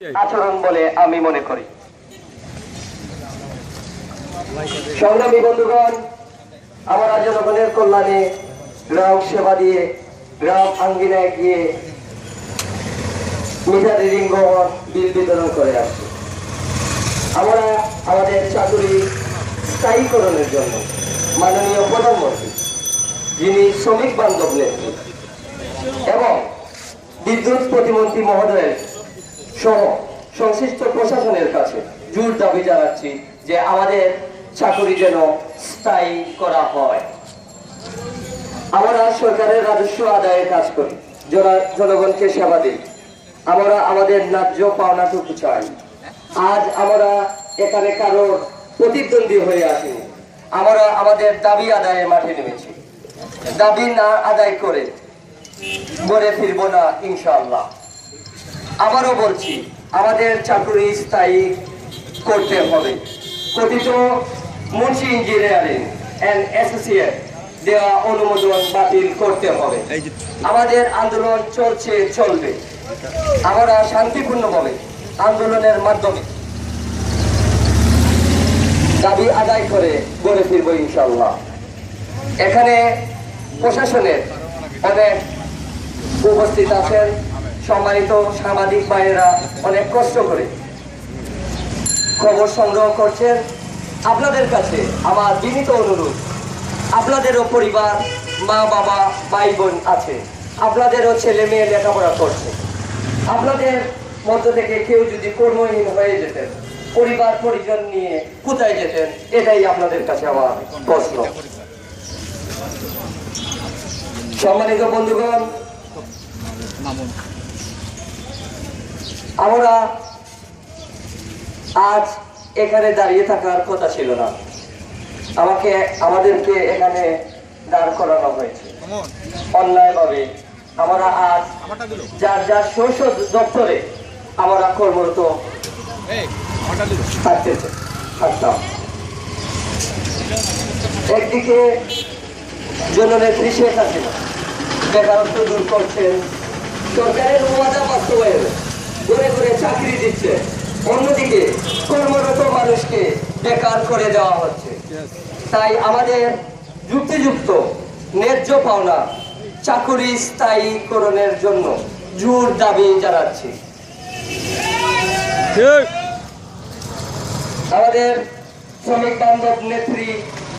আচরণ বলে আমি মনে করি। সংগ্রামী বন্ধুগণ, আমরা জনগণের কল্যাণে গ্রাম সেবা দিয়ে গ্রাম আঙ্গিনায় গিয়ে রিডিং গ্রহণ বিল বিতরণ করে আসছি। আমরা আমাদের চাকরি স্থায়ীকরণের জন্য মাননীয় প্রধানমন্ত্রী, যিনি শ্রমিক বান্ধব নেত্রী, এবং বিদ্যুৎ প্রতিমন্ত্রী মহোদয়ের সহ সংশ্লিষ্ট প্রশাসনের কাছে জোর দাবি জানাচ্ছি যে আমাদের চাকরি যেন স্থায়ী করা হয়। আমরা সরকারের রাজস্ব আদায়ের কাজ করি জনগণকে সেবা দিই। আমরা আমাদের ন্যায্য পাওনাটুকু চাই। আজ আমরা এখানে কারোর প্রতিদ্বন্দ্বী হয়ে আসিনি। আমরা আমাদের দাবি আদায়ের মাঠে নেমেছি। দাবি না আদায় করে ঘরে ফিরবো না, ইনশাআল্লাহ। আবারও বলছি আমাদের চাকরি স্থায়ী করতে হবে। কথিত মুন্সি ইঞ্জিনিয়ারিং অ্যান্ড অ্যাসোসিয়েট দেওয়া অনুমোদন বাতিল করতে হবে। আমাদের আন্দোলন চলছে চলবে। আমরা শান্তিপূর্ণভাবে আন্দোলনের মাধ্যমে দাবি আদায় করে গড়ে ফিরবো ইনশাল্লাহ এখানে প্রশাসনের অনেক উপস্থিত আছেন। সম্মানিত সাংবাদিক ভাইয়েরা অনেক কষ্ট করে খবর সংগ্রহ করছেন আপনাদের কাছে আমার বিনীত অনুরোধ। আপনাদেরও পরিবার, মা, বাবা, ভাই, বোন আছে। আপনাদেরও ছেলে মেয়ে লেখাপড়া করছে। আপনাদের মধ্য থেকে কেউ যদি কর্মহীন হয়ে যেতেন, পরিবার, পরিজন নিয়ে কোথায় যেতেন, এটাই আপনাদের কাছে আমার প্রশ্ন। সম্মানিত বন্ধুগণ আমরা আজ এখানে দাঁড়িয়ে থাকার কথা ছিল না। আমাকে আমাদেরকে এখানে দাঁড় করানো হয়েছে। অন্যায়ভাবে আমরা আজ যার যার শস্য দপ্তরে আমরা কর্মরত থাকতেছে থাকতাম। একদিকে জননেত্রী শেখ হাসিনা বেকারত্ব দূর করছেন সরকারের ওয়াদা বাস্তবায়ন ঘুরে ঘুরে চাকরি দিচ্ছে। অন্যদিকে কর্মরত মানুষকে বেকার করে দেওয়া হচ্ছে। তাই আমাদের যুক্তিযুক্ত ন্যায্য পাওনা চাকুরি স্থায়ীকরণের জন্য জোর দাবি জানাচ্ছি। আমাদের শ্রমিক বান্ধব নেত্রী